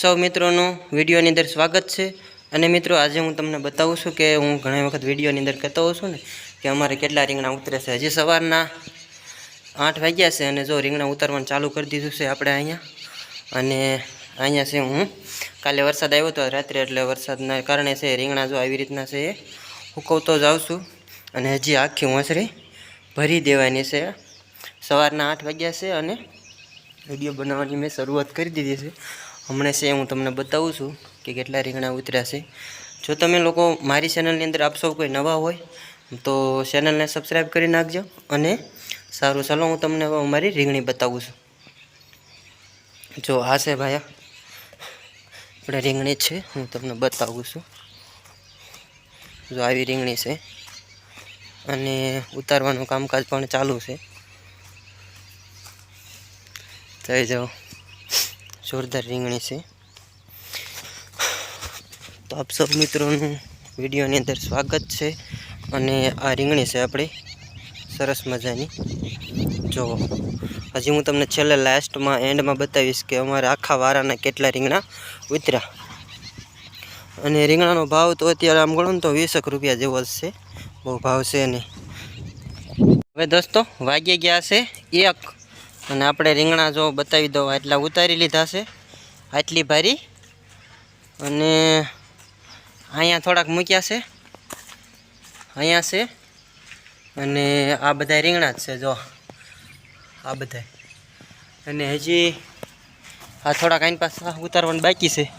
સૌ મિત્રોનું વિડીયોની અંદર સ્વાગત છે. અને મિત્રો, આજે હું તમને બતાવું છું કે હું ઘણી વખત વિડીયોની અંદર કહેતો હોઉં છું ને કે અમારે કેટલા રીંગણા ઉતરે છે. હજી સવારના આઠ વાગ્યા છે અને જો રીંગણા ઉતારવાનું ચાલુ કરી દીધું છે આપણે અહીંયા. અને અહીંયા છે હું. કાલે વરસાદ આવ્યો હતો રાત્રે, એટલે વરસાદના કારણે છે રીંગણા જો આવી રીતના છે એ હુકવતો જાઉં છું. અને હજી આખી વાંસળી ભરી દેવાની છે. સવારના આઠ વાગ્યા છે અને વીડિયો બનાવવાની મેં શરૂઆત કરી દીધી છે. હમણાં છે, હું તમને બતાવું છું કે કેટલા રીંગણા ઉતર્યા છે. જો તમે લોકો મારી ચેનલની અંદર આપ સૌ કોઈ નવા હોય, તો ચેનલને સબસ્ક્રાઈબ કરી નાખજો અને સારું, ચાલો હું તમને હવે અમારી રીંગણી બતાવું છું. જો, આ છે ભાઈ આપણે રીંગણી છે, હું તમને બતાવું છું. જો, આવી રીંગણી છે અને ઉતારવાનું કામકાજ પણ ચાલુ છે. થઈ જાઓ જોરદાર રીંગણી છે. તો આપ સૌ મિત્રોનું વિડીયોની અંદર સ્વાગત છે અને આ રીંગણી છે આપણી. સરસ મજાની. જો, હજી હું તમને છેલ્લે લાસ્ટમાં, એન્ડમાં બતાવીશ કે અમારે આખા વારાના કેટલા રીંગણા ઉતર્યા. અને રીંગણાનો ભાવ તો અત્યારે આમ ગણો ને તો વીસેક રૂપિયા જેવો છે. બહુ ભાવ છે નહીં. હવે દોસ્તો વાગી ગયા છે એક. અને આપણે રીંગણા જો બતાવી દો આટલા ઉતારી લીધા છે, આટલી ભારી. અને અહીંયા થોડાક મૂક્યા છે, અહીંયા છે, અને આ બધા રીંગણા જ છે, જો. આ બધા. અને હજી આ થોડાક આની પાસે ઉતારવાનું બાકી છે.